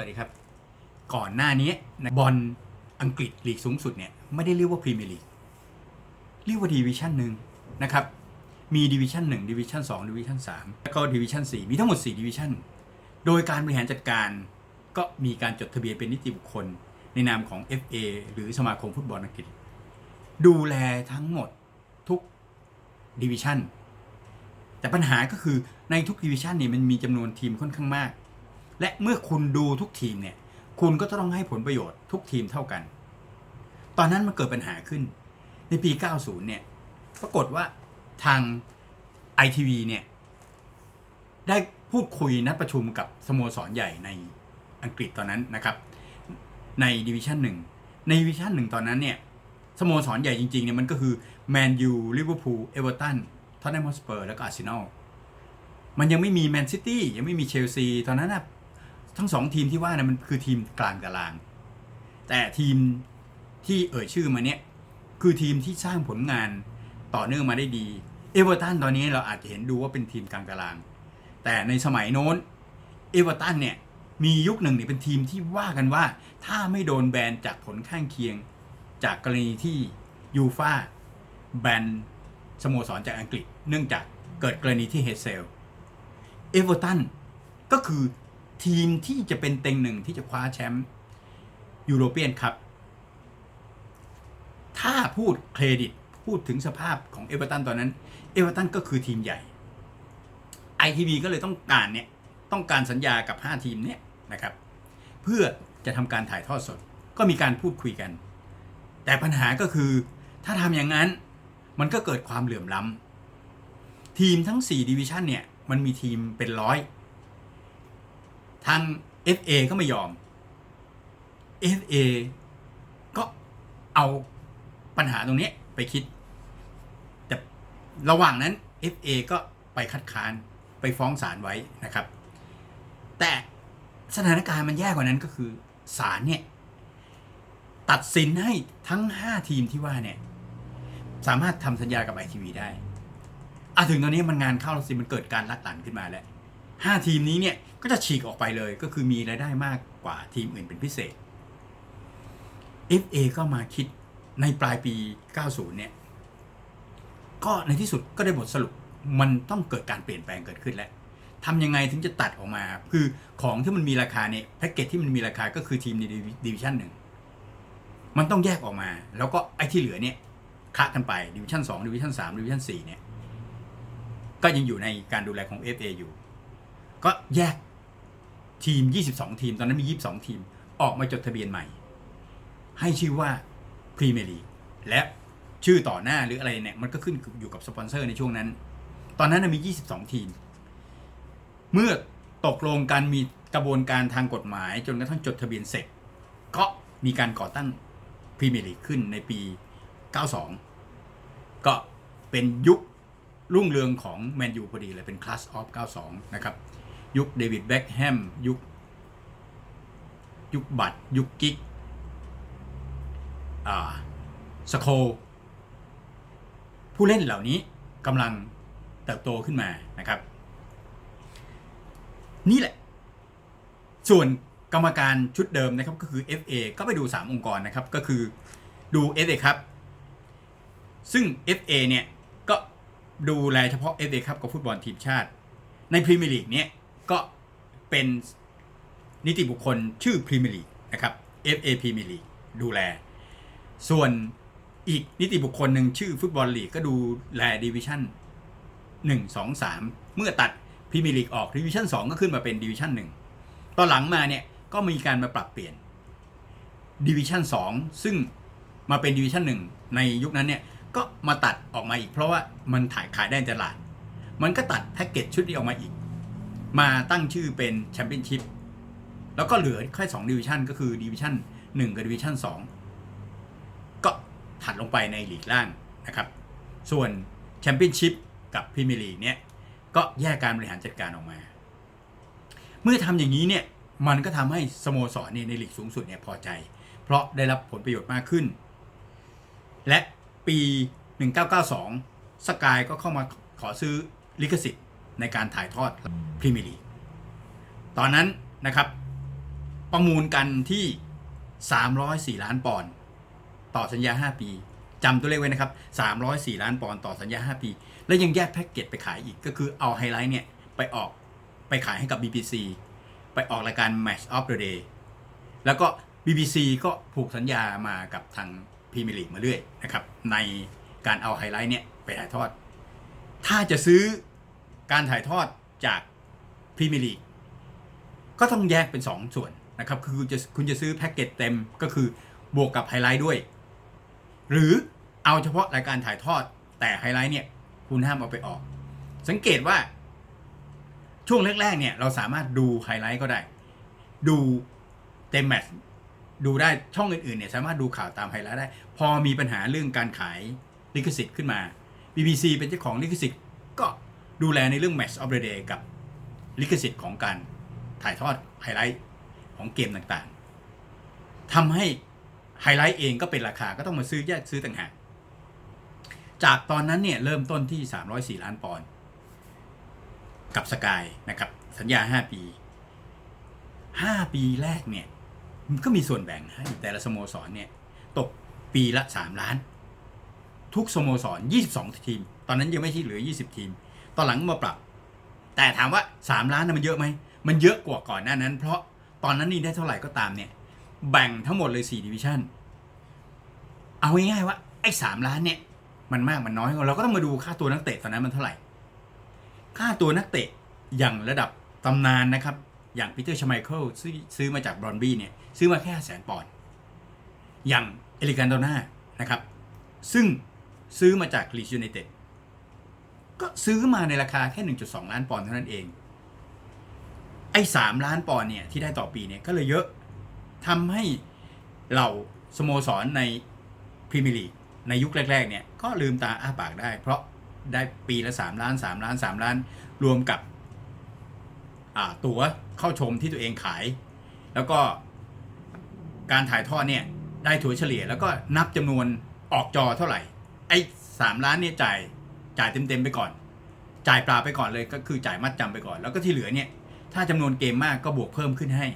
วัสดีครับ ก่อนหน้านี้นะบอลอังกฤษลีกสูงสุดเนี่ยไม่ได้เรียกว่าพรีเมียร์ลีกเรียกว่าดีวิชั่นหนึ่งนะครับ มีดิวิชั่นหนึ่งดิวิชั่นสองดิวิชั่นสามแล้วก็ดิวิชั่นสี่มีทั้งหมด4ดิวิชั่นโดยการบริหารจัดการก็มีการจดทะเบียนเป็นนิติบุคคล ในนามของ FA หรือสมาคมฟุตบอลอังกฤษ ดูแลทั้งหมดทุกดิวิชั่นแต่ปัญหาก็คือในทุกดิวิชั่นเนี่ยมันมีจำนวนทีมค่อนข้างมาก และเมื่อคุณดูทุกทีมเนี่ย คุณก็จะต้องให้ผลประโยชน์ทุกทีมเท่ากัน ตอนนั้นมันเกิดปัญหาขึ้น ในปี 90 เนี่ย ปรากฏว่าทาง ITV เนี่ย ได้พูดคุยนัดประชุมกับสโมสรใหญ่ในอังกฤษตอนนั้นนะครับ ในดิวิชั่นหนึ่งในดิวิชั่นหนึ่งตอนนั้นเนี่ยสโมสรใหญ่จริงๆเนี่ยมันก็คือแมนยูลิเวอร์พูลเอเวอร์ตันท็อตแนมฮอสเปอร์แล้วก็อาร์เซนอลมันยังไม่มีแมนซิตี้ยังไม่มีเชลซีตอนนั้นนะ ทั้งสองทีมที่ว่านะมันคือทีมกลางตาราง แต่ทีมที่เอ่ยชื่อมาเนี่ยคือทีมที่สร้างผลงานต่อเนื่องมาได้ดี เอเวอร์ตันตอนนี้เราอาจจะเห็นดูว่าเป็นทีมกลางตาราง แต่ในสมัยโน้นเอเวอร์ตันเนี่ยมียุคหนึ่งเนี่ยเป็นทีมที่ว่ากันว่า ถ้าไม่โดนแบนจากผลข้างเคียง จากกรณีที่ยูฟาแบนสโมสรจากอังกฤษ เนื่องจากเกิดกรณีที่เฮเซลเอเวอร์ตันก็คือ ทีมที่จะเป็นเต็งหนึ่งที่จะคว้าแชมป์ยูโรเปียนครับ ถ้าพูดเครดิตพูดถึงสภาพของเอเวอร์ตันตอนนั้น เอเวอร์ตันก็คือทีมใหญ่ ITV ก็เลยต้องการเนี่ยต้องการสัญญากับ 5 ทีมเนี่ยนะครับ เพื่อจะทำการถ่ายทอดสด ก็มีการพูดคุยกัน แต่ปัญหาก็คือถ้าทำอย่างนั้นมันก็เกิดความเหลื่อมล้ำทีมทั้ง 4 ดิวิชันเนี่ย มันมีทีมเป็นร้อย ทาง FA ก็ไม่ยอม FA ก็เอาปัญหาตรงนี้ไปคิด แต่ระหว่างนั้น FA ก็ไปคัดค้านไปฟ้องศาลไว้นะครับ แต่สถานการณ์มันแย่กว่านั้นก็คือศาลเนี่ย ตัดสินให้ทั้ง 5 ทีมที่ว่าเนี่ย สามารถทำสัญญากับไอทีวีได้อะถึงตอนนี้มันงานเข้าแล้วสิมันเกิดการลักหลั่นขึ้นมาแล้ว ห้าทีมนี้เนี่ยก็จะฉีกออกไปเลยก็คือมีรายได้มากกว่าทีมอื่นเป็นพิเศษ FA ก็มาคิดในปลายปี 90 เนี่ย ก็ในที่สุดก็ได้บทสรุปมันต้องเกิดการเปลี่ยนแปลงเกิดขึ้นแล้วทำยังไงถึงจะตัดออกมา คือของที่มันมีราคาเนี่ยแพ็กเกจที่มันมีราคาก็คือทีมในดิวิชั่นหนึ่งมันต้องแยกออกมา แล้วก็ไอ้ที่เหลือเนี่ยคะกันไปดิวิชั่น2ดิวิชั่น3ดิวิชั่น4เนี่ยก็ยังอยู่ในการดูแลของ FA อยู่ ก็แยกทีม 22 ทีม ตอนนั้นมี 22 ทีม ออกมาจดทะเบียนใหม่ ให้ชื่อว่าพรีเมียร์ลีกและชื่อต่อหน้าหรืออะไรเนี่ย มันก็ขึ้นอยู่กับสปอนเซอร์ในช่วงนั้น ตอนนั้นมี 22 ทีม เมื่อตกลงกันมีกระบวนการทางกฎหมาย จนกระทั่งจดทะเบียนเสร็จ ก็มีการก่อตั้งพรีเมียร์ลีกขึ้นในปี 92 ก็เป็นยุครุ่งเรืองของแมนยูพอดีเลยเป็นคลาสออฟ92 นะครับ ยุคเดวิดแบ็กแฮมยุค ยุคบัตยุคกิกอ่าสโคผู้เล่นเหล่านี้กำลังเติบโตขึ้นมานะครับ นี่แหละ ส่วนกรรมการชุดเดิมนะครับก็คือ FA ก็ไปดู 3 องค์กรนะครับ ก็คือดู FA ครับ ซึ่ง FA เนี่ย ก็ดูแลเฉพาะ FA ครับกับฟุตบอลทีมชาติ ในพรีเมียร์ลีกเนี่ย ก็เป็นนิติบุคคลชื่อพรีเมียร์ลีกนะครับ FA พรีเมียร์ลีกดูแล ส่วนอีกนิติบุคคลหนึ่งชื่อฟุตบอลลีกก็ดูแลดิวิชั่น1 2 3 เมื่อตัดพรีเมียร์ลีกออกดิวิชั่น2 ก็ขึ้นมาเป็นดิวิชั่น1 ตอนหลังมาเนี่ยก็มีการมาปรับเปลี่ยนดิวิชั่น2 ซึ่งมาเป็นดิวิชั่น1 ในยุคนั้นเนี่ยก็มาตัดออกมาอีกเพราะว่ามันถ่ายขายได้ในตลาด มันก็ตัดแพ็กเกจชุดนี้ออกมาอีก มาตั้งชื่อเป็นแชมเปี้ยนชิพแล้วก็เหลือแค่2ดิวิชั่นก็คือดิวิชั่น1กับดิวิชั่น2ก็ถัดลงไปในลีกล่างนะครับ ส่วนแชมเปี้ยนชิพกับพรีเมียร์ลีกเนี่ยก็แยกการบริหารจัดการออกมา เมื่อทำอย่างนี้เนี่ยมันก็ทำให้สโมสรเนี่ยในลีกสูงสุดเนี่ยพอใจ เพราะได้รับผลประโยชน์มากขึ้น และปี 1992 สกายก็เข้ามาขอซื้อลิขสิทธิ์ ในการถ่ายทอดพรีเมียร์ลีกตอนนั้นนะครับ ประมูลกันที่ 304 ล้านปอนด์ต่อสัญญา 5 ปีจำตัวเลขไว้นะครับ 304 ล้านปอนด์ต่อสัญญา 5 ปี แล้วยังแยกแพ็กเกจไปขายอีก ก็คือเอาไฮไลท์เนี่ย ไปออกไปขายให้กับ BBC ไปออกรายการ Match of the Day แล้วก็ BBC ก็ผูกสัญญามากับทางพรีเมียร์ลีกมาเรื่อยนะครับ ในการเอาไฮไลท์เนี่ย ไปถ่ายทอด ถ้าจะซื้อ การถ่ายทอดจากพรีเมียร์ลีกก็ต้องแยกเป็น 2 ส่วนนะครับ คือคุณจะคุณจะซื้อแพ็กเกจเต็มก็คือบวกกับไฮไลท์ด้วย หรือเอาเฉพาะรายการถ่ายทอดแต่ไฮไลท์เนี่ยคุณห้ามเอาไปออก สังเกตว่าช่วงแรกๆเนี่ยเราสามารถดูไฮไลท์ก็ได้ ดูเต็มแมตช์ดูได้ช่องอื่นๆเนี่ยสามารถดูข่าวตามไฮไลท์ได้ พอมีปัญหาเรื่องการขายลิขสิทธิ์ขึ้นมา BBC เป็นเจ้าของลิขสิทธิ์ ดูแลในเรื่อง Match of the Day กับลิขสิทธิ์ของการถ่ายทอดไฮไลท์ของเกมต่างๆทำให้ไฮไลท์เองก็เป็นราคาก็ต้องมาซื้อแยกซื้อต่างหากจากตอนนั้นเนี่ยเริ่มต้นที่ 304 ล้านปอนด์กับสกายนะครับสัญญา 5 ปี 5 ปีแรกเนี่ยมันก็มีส่วนแบ่งให้แต่ละสโมสรเนี่ยตกปีละ 3 ล้าน ทุกสโมสร 22 ทีม ตอนนั้นยังไม่ใช่เหลือ 20 ทีม ตอนหลังมาปรับ แต่ถามว่า 3 ล้านนะมันเยอะไหม มันเยอะกว่าก่อนหน้านั้น เพราะตอนนั้นนี่ได้เท่าไหร่ก็ตามเนี่ย แบ่งทั้งหมดเลย4ดิวิชั่น เอาง่ายๆว่าไอ้3ล้านเนี่ย มันมากมันน้อยเราก็ต้องมาดูค่าตัวนักเตะตอนนั้นมันเท่าไหร่ ค่าตัวนักเตะอย่างระดับตำนานนะครับ อย่างปีเตอร์ชไมเคิลซื้อซื้อมาจากบรอนบี้เนี่ยซื้อมาแค่แสนปอนด์อย่างเอลิกันโดนานะครับ ซึ่งซื้อมาจากลีชยูไนเต็ด ก็ซื้อมาในราคาแค่ 1.2 ล้านปอนด์เท่านั้นเอง ไอ้3ล้านปอนด์เนี่ยที่ได้ต่อปีเนี่ยก็เลยเยอะทำให้เราสโมสรในพรีเมียร์ลีกในยุคแรก ๆ เนี่ยก็ลืมตาอ้าปากได้ เพราะได้ปีละ 3 ล้าน 3 ล้าน 3 ล้าน รวมกับตั๋วเข้าชมที่ตัวเองขาย แล้วก็การถ่ายทอดเนี่ยได้ถั่วเฉลี่ยแล้วก็นับจำนวนออกจอเท่าไหร่ ไอ้สามล้านเนี่ยจ่าย จ่ายเต็มๆไปก่อน จ่ายปลาไปก่อนเลยก็คือจ่ายมัดจำไปก่อน แล้วก็ที่เหลือเนี่ย ถ้าจำนวนเกมมากก็บวกเพิ่มขึ้นให้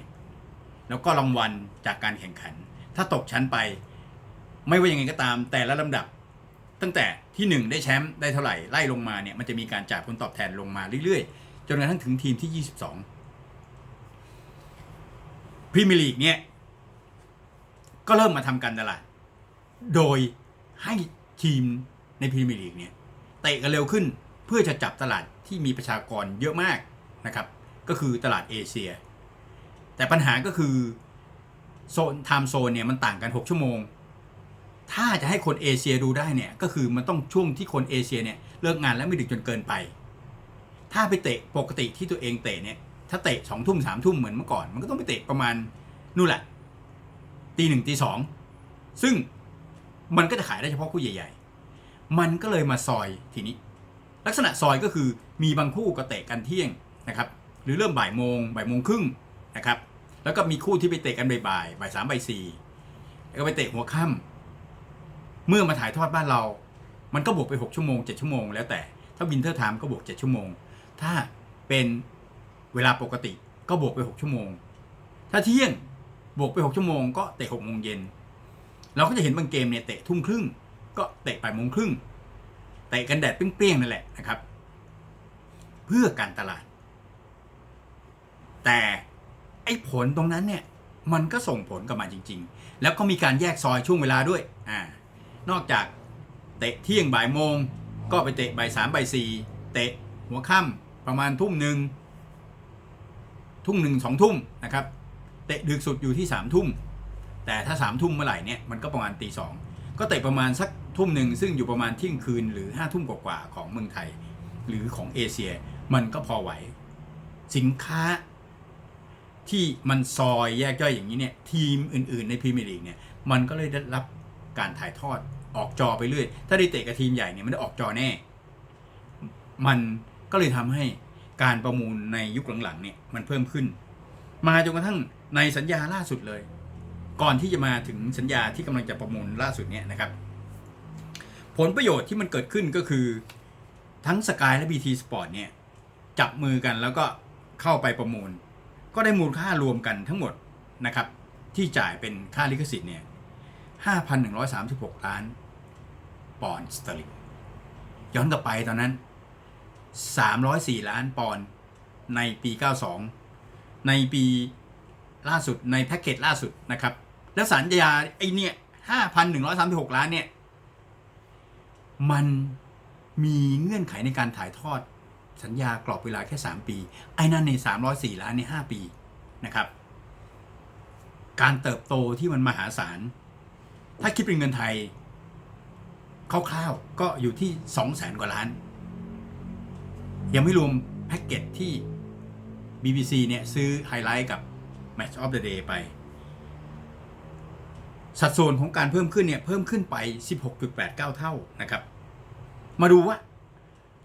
แล้วก็รางวัลจากการแข่งขัน ถ้าตกชั้นไป ไม่ว่ายังไงก็ตาม แต่ละลำดับ ตั้งแต่ที่หนึ่งได้แชมป์ได้เท่าไหร่ไล่ลงมาเนี่ยมันจะมีการจ่ายผลตอบแทนลงมาเรื่อยๆ จนกระทั่งถึงทีมที่ 22พรีเมียร์ลีกเนี่ยก็เริ่มมาทำการตลาด โดยให้ทีมในพรีเมียร์ลีกเนี่ย เตะกันเร็วขึ้น เพื่อจะจับตลาดที่มีประชากรเยอะมากนะครับก็คือตลาดเอเชีย แต่ปัญหาก็คือโซนไทม์โซนเนี่ยมันต่างกัน 6 ชั่วโมง ถ้าจะให้คนเอเชียดูได้เนี่ยก็คือมันต้องช่วงที่คนเอเชียเนี่ยเลิกงานแล้วไม่ดึกจนเกินไป ถ้าไปเตะปกติที่ตัวเองเตะเนี่ยถ้าเตะสองทุ่มสามทุ่มเหมือนเมื่อก่อนมันก็ต้องไปเตะประมาณนู่นแหละตีหนึ่งตีสองซึ่งมันก็จะขายได้เฉพาะคู่ใหญ่ๆ มันก็เลยมาซอยทีนี้ ลักษณะซอยก็คือมีบางคู่ก็เตะกันเที่ยงนะครับ หรือเริ่มบ่ายโมงบ่ายโมงครึ่งนะครับ แล้วก็มีคู่ที่ไปเตะกันบ่ายบ่ายสามบ่ายสี่แล้วก็ไปเตะหัวค่ำเมื่อมาถ่ายทอดบ้านเรา มันก็บวกไป 6 ชั่วโมง 7 ชั่วโมงแล้วแต่ ถ้าวินเทอร์ไทม์ก็บวก 7 ชั่วโมง ถ้าเป็นเวลาปกติก็บวกไป 6 ชั่วโมง ถ้าเที่ยงบวกไป 6 ชั่วโมง ก็เตะ6โมงเย็น เราก็จะเห็นบางเกมเนี่ยเตะทุ่มครึ่ง ก็เตะบ่ายโมงครึ่งเตะกันแดดเปรี้ยงๆนั่นแหละนะครับ เพื่อการตลาด แต่ไอ้ผลตรงนั้นเนี่ยมันก็ส่งผลกลับมาจริง ๆ แล้วก็มีการแยกซอยช่วงเวลาด้วยอ่านอกจากเตะเที่ยงบ่ายโมง ก็ไปเตะบ่ายสามบ่ายสี่เตะหัวค่ำประมาณทุ่มหนึ่งทุ่มหนึ่งสองทุ่มนะครับเตะดึกสุดอยู่ที่สามทุ่มแต่ถ้าสามทุ่มเมื่อไหร่เนี่ยมันก็ประมาณตีสองก็เตะประมาณสัก ทุ่มหนึ่งซึ่งอยู่ประมาณเที่ยงคืนหรือห้าทุ่มกว่าๆของเมืองไทย หรือของเอเชียมันก็พอไหว สินค้าที่มันซอยแยกย่อยอย่างนี้เนี่ยทีมอื่นๆในพรีเมียร์ลีกเนี่ยมันก็เลยได้รับการถ่ายทอดออกจอไปเรื่อย ถ้าได้เตะกับทีมใหญ่เนี่ยมันได้ออกจอแน่ มันก็เลยทำให้การประมูลในยุคหลังๆเนี่ยมันเพิ่มขึ้น มาจนกระทั่งในสัญญาล่าสุดเลย ก่อนที่จะมาถึงสัญญาที่กำลังจะประมูลล่าสุดเนี่ยนะครับ ผลประโยชน์ที่มันเกิดขึ้นก็คือทั้งสกายและ BT Sport เนี่ย จับมือกันแล้วก็เข้าไปประมูล ก็ได้มูลค่ารวมกันทั้งหมดนะครับ ที่จ่ายเป็นค่าลิขสิทธิ์เนี่ย 5,136 ล้าน ปอนด์สเตอร์ลิงย้อนกลับไปตอนนั้น 304 ล้านปอนด์ในปี 92 ในปีล่าสุดในแพ็กเกจล่าสุดนะครับ แล้วสัญญาไอเนี่ย 5,136 ล้านเนี่ย มันมีเงื่อนไขในการถ่ายทอดสัญญากรอบเวลาแค่ 3 ปี ไอ้นั่นใน 304 ล้านใน 5 ปีนะครับ การเติบโตที่มันมหาศาล ถ้าคิดเป็นเงินไทยคร่าวๆก็อยู่ที่ 200,000กว่าล้าน ยังไม่รวมแพ็กเกจที่ BBC เนี่ยซื้อไฮไลท์กับ Match of the Day ไป สัดส่วนของการเพิ่มขึ้นเนี่ยเพิ่มขึ้นไป 16.89 เท่านะครับ มาดูว่า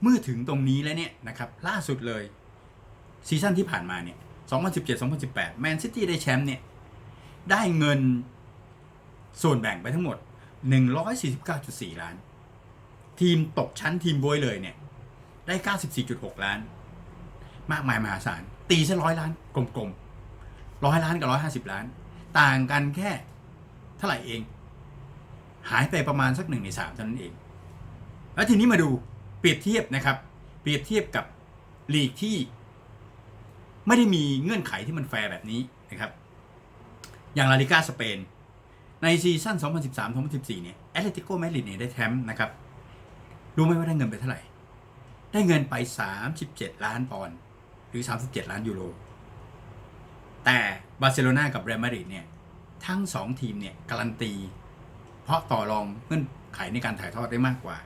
เมื่อถึงตรงนี้แล้วเนี่ยนะครับล่าสุดเลยซีซั่นที่ผ่านมาเนี่ย 2017-2018 แมนซิตี้ได้แชมป์เนี่ยได้เงินส่วนแบ่งไปทั้งหมด 149.4 ล้าน ทีมตกชั้นทีมบวยเลยเนี่ย ได้ 94.6 ล้าน มากมายมหาศาล ตีซะร้อยล้านกลมๆร้อยล้านกับร้อยห้าสิบล้าน ต่างกันแค่ เท่าไหร่เอง หายไปประมาณสักหนึ่งในสามเท่านั้นเอง แล้วทีนี้มาดูเปรียบเทียบนะครับ เปรียบเทียบกับลีกที่ ไม่ได้มีเงื่อนไขที่มันแฟร์แบบนี้นะครับ อย่างลาลิกาสเปน ในซีซั่น 2013-2014 เนี่ยแอตเลติโกมาดริดเนี่ยได้แชมป์นะครับ รู้ไหมว่าได้เงินไปเท่าไหร่ ได้เงินไป 37 ล้านปอนด์หรือ 37 ล้านยูโรแต่บาร์เซโลนากับเรอัลมาดริดเนี่ย ทั้ง 2 ทีมเนี่ยการันตี เพราะต่อรองเงื่อนไขในการถ่ายทอดได้มากกว่า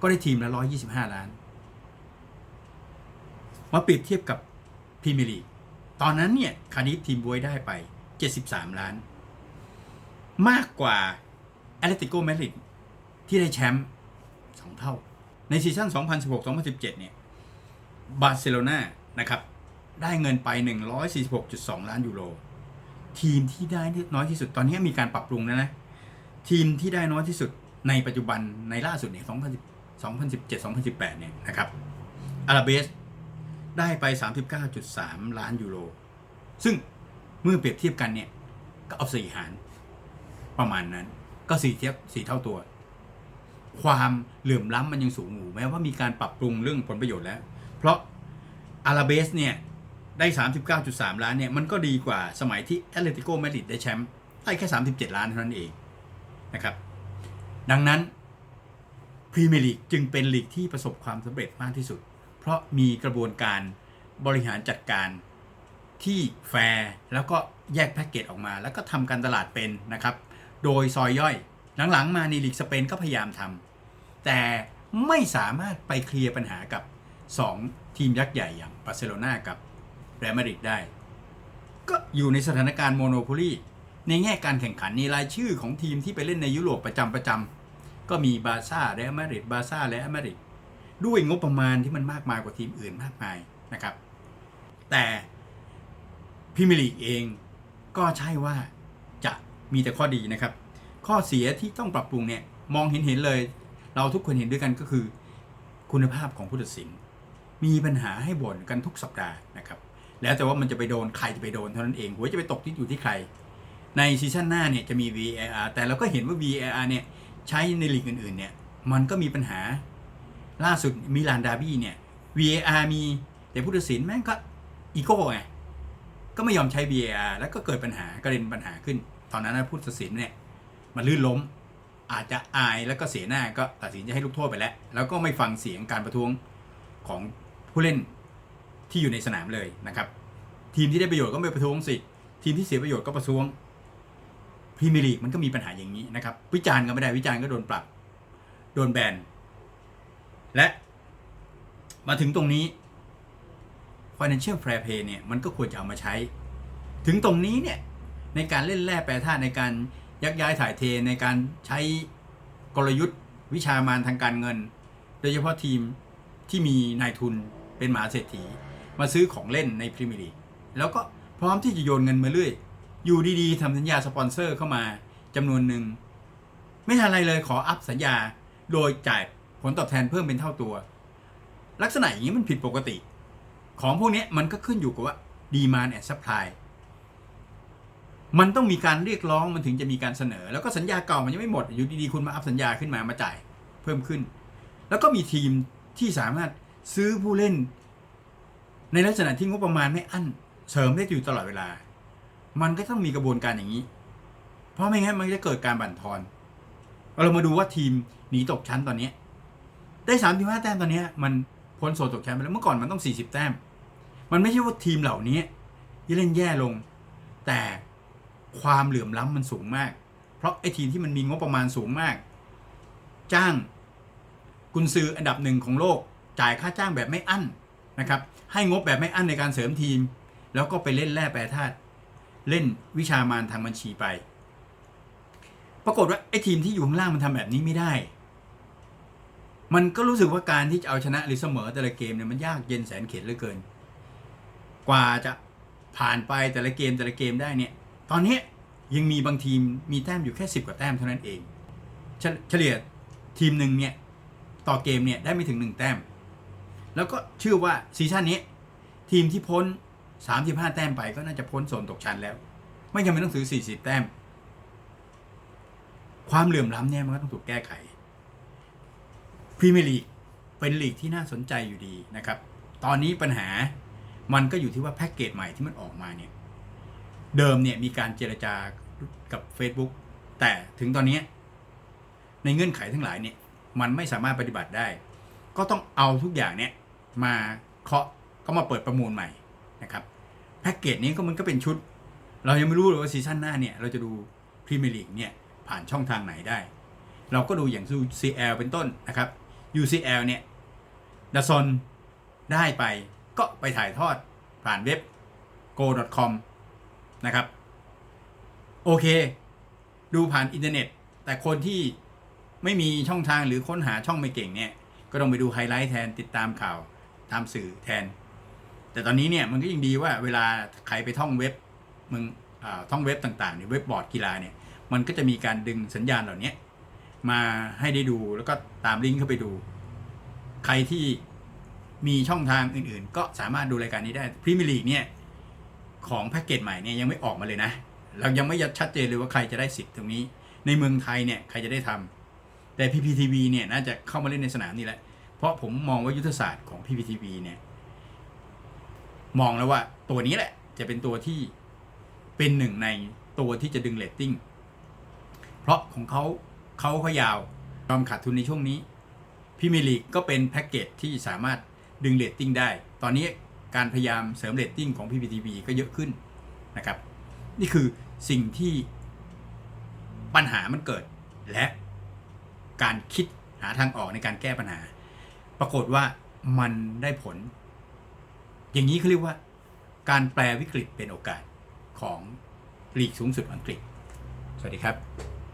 ก็ได้ทีมละ125 ล้าน มาเปรียบเทียบกับพรีเมียร์ลีกตอนนั้นเนี่ยคาดิฟทีมบวยได้ไป 73 ล้าน มากกว่าแอตเลติโกมาดริดที่ได้แชมป์สองเท่า ในซีซั่น 2016-2017 เนี่ยบาร์เซโลนานะครับได้เงินไป 146.2 ล้านยูโร ทีมที่ได้น้อยที่สุดตอนนี้มีการปรับปรุงนะนะทีมที่ได้น้อยที่สุดในปัจจุบันในล่าสุดเนี่ย2017-2018 เนี่ยนะครับอาราเบสได้ไป 39.3 ล้านยูโร ซึ่งเมื่อเปรียบเทียบกันเนี่ย ก็เอาสี่หาร ประมาณนั้น ก็สี่เทียบสี่เท่าตัว ความเหลื่อมล้ำมันยังสูงอยู่แม้ว่ามีการปรับปรุงเรื่องผลประโยชน์แล้ว เพราะอาราเบสเนี่ย ได้ 39.3 ล้านเนี่ยมันก็ดีกว่าสมัยที่แอตเลติโกมาดริดได้แชมป์ได้แค่ 37 ล้านเท่านั้นเองนะครับ ดังนั้นพรีเมียร์ลีกจึงเป็นลีกที่ประสบความสำเร็จมากที่สุด เพราะมีกระบวนการบริหารจัดการที่แฟร์แล้วก็แยกแพ็กเกจออกมา แล้วก็ทำการตลาดเป็นนะครับ โดยซอยย่อย หลังๆ มาในลีกสเปนก็พยายามทำแต่ไม่สามารถไปเคลียร์ปัญหากับ 2 ทีมยักษ์ใหญ่อย่างบาร์เซโลนากับ เรอัลมาดริดได้ ก็อยู่ในสถานการณ์โมโนโพลีในแง่การแข่งขันนี่รายชื่อของทีมที่ไปเล่นในยุโรปประจำประจำก็มีบาซ่าเรอัลมาดริดบาซ่าและอัลมาดริดด้วยงบประมาณที่มันมากมายกว่าทีมอื่นมากมายนะครับ แต่พรีเมียร์ลีกเองก็ใช่ว่าจะมีแต่ข้อดีนะครับ ข้อเสียที่ต้องปรับปรุงเนี่ยมองเห็นเห็นเลย เราทุกคนเห็นด้วยกันก็คือ คุณภาพของผู้ตัดสิน มีปัญหาให้บ่นกันทุกสัปดาห์นะครับ แล้วแต่ว่ามันจะไปโดนใครจะไปโดนเท่านั้นเองหัวจะไปตกที่อยู่ที่ใคร ในซีซั่นหน้าเนี่ยจะมี VAR แต่เราก็เห็นว่า VAR เนี่ยใช้ในลีกอื่นๆเนี่ยมันก็มีปัญหาล่าสุดมิลานดาร์บี้เนี่ย VAR มีแต่ผู้ตัดสินแม่งก็อีโก้ไงก็ไม่ยอมใช้ VAR แล้วก็เกิดปัญหาก็เป็นปัญหาขึ้น ตอนนั้นนะผู้ตัดสินเนี่ยมันลื่นล้มอาจจะอายแล้วก็เสียหน้าก็ตัดสินจะให้ลูกโทษไปแล้ว แล้วก็ไม่ฟังเสียงการประท้วงของผู้เล่น ที่อยู่ในสนามเลยนะครับ ทีมที่ได้ประโยชน์ก็ไม่ประท้วงสิ ทีมที่เสียประโยชน์ก็ประท้วงพรีเมียร์ลีกมันก็มีปัญหาอย่างนี้นะครับ วิจารณ์ก็ไม่ได้วิจารณ์ก็โดนปรับ โดนแบน และมาถึงตรงนี้ financial fair play เนี่ยมันก็ควรจะเอามาใช้ ถึงตรงนี้เนี่ยในการเล่นแร่แปรธาตุในการยักย้ายถ่ายเทในการใช้กลยุทธ์วิชามารทางการเงิน โดยเฉพาะทีมที่มีนายทุนเป็นหมหาเศรษฐี มาซื้อของเล่นในพรีเมียร์ลีกแล้วก็พร้อมที่จะโยนเงินมาเรื่อย อยู่ดีๆทำสัญญาสปอนเซอร์เข้ามาจำนวนหนึ่ง ไม่ทันอะไรเลยขออัพสัญญา โดยจ่ายผลตอบแทนเพิ่มเป็นเท่าตัว ลักษณะอย่างนี้มันผิดปกติ ของพวกนี้มันก็ขึ้นอยู่กับว่าดีมานแอนด์ซัพพลายมันต้องมีการเรียกร้องมันถึงจะมีการเสนอ แล้วก็สัญญาเก่ามันยังไม่หมด อยู่ดีๆคุณมาอัพสัญญาขึ้นมามาจ่ายเพิ่มขึ้น แล้วก็มีทีมที่สามารถซื้อผู้เล่น ในลักษณะที่งบประมาณไม่อั้นเสริมได้อยู่ตลอดเวลา มันก็ต้องมีกระบวนการอย่างนี้ เพราะไม่งั้นมันจะเกิดการบั่นทอน เรามาดูว่าทีมหนีตกชั้นตอนนี้ ได้สามสิบห้าแต้มตอนนี้มันพ้นโซนตกชั้นไปแล้วเมื่อก่อนมันต้องสี่สิบแต้ม มันไม่ใช่ว่าทีมเหล่านี้ที่เล่นแย่ลง แต่ความเหลื่อมล้ำมันสูงมาก เพราะไอ้ทีมที่มันมีงบประมาณสูงมาก จ้างกุนซืออันดับหนึ่งของโลกจ่ายค่าจ้างแบบไม่อั้น นะครับให้งบแบบไม่อั้นในการเสริมทีม แล้วก็ไปเล่นแร่แปรธาตุเล่นวิชามารทางบัญชีไป ปรากฏว่าไอ้ทีมที่อยู่ข้างล่างมันทำแบบนี้ไม่ได้ มันก็รู้สึกว่าการที่จะเอาชนะหรือเสมอแต่ละเกมเนี่ยมันยากเย็นแสนเข็ญเหลือเกิน กว่าจะผ่านไปแต่ละเกมแต่ละเกมได้เนี่ย ตอนนี้ยังมีบางทีมมีแต้มอยู่แค่สิบกว่าแต้มเท่านั้นเองเฉเฉลี่ยทีมหนึ่งเนี่ยต่อเกมเนี่ยได้ไม่ถึงหนึ่งแต้ม แล้วก็เชื่อว่าซีซั่นนี้ ทีมที่พ้น 35 แต้มไปก็น่าจะพ้นโซนตกชั้นแล้ว ไม่จำเป็นต้องถือ40 แต้ม ความเหลื่อมล้ำเนี่ยมันก็ต้องถูกแก้ไขพรีเมียร์ลีกเป็นลีกที่น่าสนใจอยู่ดีนะครับ ตอนนี้ปัญหามันก็อยู่ที่ว่าแพ็กเกจใหม่ที่มันออกมาเนี่ย เดิมเนี่ยมีการเจรจากับ Facebook แต่ถึงตอนนี้ ในเงื่อนไขทั้งหลายเนี่ย มันไม่สามารถปฏิบัติได้ ก็ต้องเอาทุกอย่างเนี่ย มาเคาะก็มาเปิดประมูลใหม่นะครับแพ็กเกจนี้ก็มันก็เป็นชุด เรายังไม่รู้เลยว่าซีซั่นหน้าเนี่ยเราจะดูพรีเมียร์ลีกเนี่ยผ่านช่องทางไหนได้ เราก็ดูอย่าง UCL เป็นต้นนะครับ UCL เนี่ยดัซอนได้ไปก็ไปถ่ายทอดผ่านเว็บ go.com นะครับ โอเค ดูผ่านอินเทอร์เน็ต แต่คนที่ไม่มีช่องทางหรือค้นหาช่องไม่เก่งเนี่ย ก็ต้องไปดูไฮไลท์แทนติดตามข่าว ตามสื่อแทน แต่ตอนนี้เนี่ยมันก็ยังดีว่าเวลาใครไปท่องเว็บมึงท่องเว็บต่างๆเนี่ยเว็บบอร์ดกีฬาเนี่ยมันก็จะมีการดึงสัญญาณเหล่านี้มาให้ได้ดูแล้วก็ตามลิงก์เข้าไปดู ใครที่มีช่องทางอื่นๆ ก็สามารถดูรายการนี้ได้พรีเมียร์ลีกเนี่ยของแพ็กเกจใหม่เนี่ยยังไม่ออกมาเลยนะ เรายังไม่ยัดชัดเจนเลยว่าใครจะได้สิทธิ์ตรงนี้ ในเมืองไทยเนี่ยใครจะได้ทำแต่ PPTV เนี่ยน่าจะเข้ามาเล่นในสนามนี่แหละ เพราะผมมองว่ายุทธศาสตร์ของ PPTV เนี่ยมองแล้วว่าตัวนี้แหละ จะเป็นตัวที่เป็นหนึ่งในตัวที่จะดึงเรตติ้งเพราะของเขาเขาเขายาวยอมขาดทุนในช่วงนี้พรีเมีลีกก็เป็นแพ็กเกจที่สามารถดึงเรตติ้งได้ ตอนนี้การพยายามเสริมเรตติ้งของ PPTV ก็เยอะขึ้นนะครับ นี่คือสิ่งที่ปัญหามันเกิดและการคิดหาทางออกในการแก้ปัญหา ปรากฏว่ามันได้ผล อย่างนี้เขาเรียกว่า การแปลวิกฤตเป็นโอกาสของลีกสูงสุดอังกฤษ สวัสดีครับ